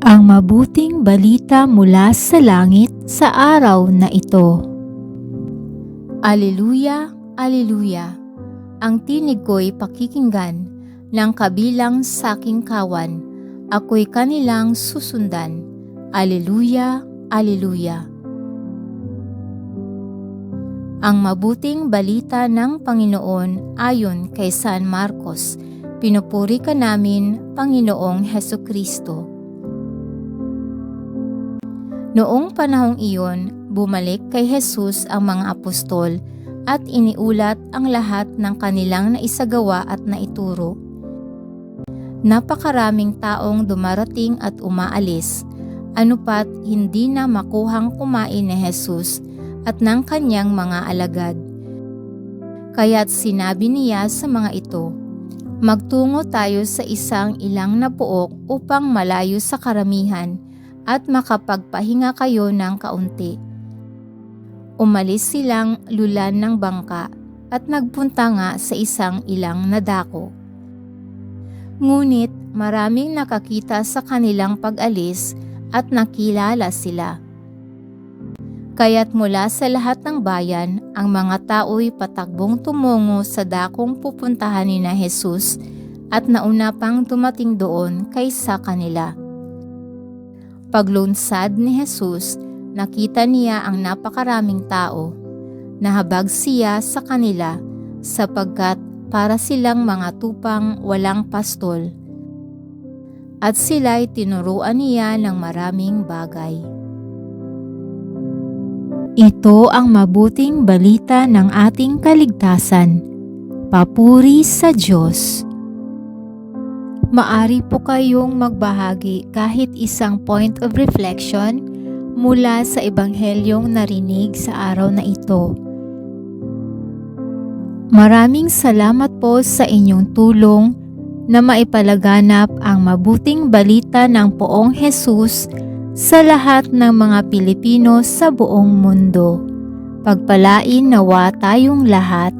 ang mabuting balita mula sa langit sa araw na ito. Aleluya, Aleluya! Ang tinig ko'y pakikinggan ng kabilang sa aking kawan. Ako'y kanilang susundan. Aleluya, Aleluya! Ang mabuting balita ng Panginoon ayon kay San Marcos. Pinupuri ka namin, Panginoong Heso Kristo. Noong panahong iyon, bumalik kay Jesus ang mga apostol at iniulat ang lahat ng kanilang naisagawa at naituro. Napakaraming taong dumarating at umaalis, anupat hindi na makuhang kumain ni Jesus at ng kanyang mga alagad. Kaya't sinabi niya sa mga ito, Magtungo tayo sa isang ilang na puok upang malayo sa karamihan at makapagpahinga kayo ng kaunti. Umalis silang lulan ng bangka at nagpunta nga sa isang ilang na dako. Ngunit maraming nakakita sa kanilang pag-alis at nakilala sila. Kaya't mula sa lahat ng bayan, ang mga tao'y patakbong tumungo sa dakong pupuntahan ni na Jesus at nauna pang dumating doon kaysa kanila. Paglunsad ni Jesus, nakita niya ang napakaraming tao. Nahabag siya sa kanila sapagkat para silang mga tupang walang pastol. At sila'y tinuruan niya ng maraming bagay. Ito ang mabuting balita ng ating kaligtasan. Papuri sa Diyos. Maari po kayong magbahagi kahit isang point of reflection mula sa ebanghelyong narinig sa araw na ito. Maraming salamat po sa inyong tulong na maipalaganap ang mabuting balita ng poong Jesus sa lahat ng mga Pilipino sa buong mundo. Pagpalain nawa tayong lahat.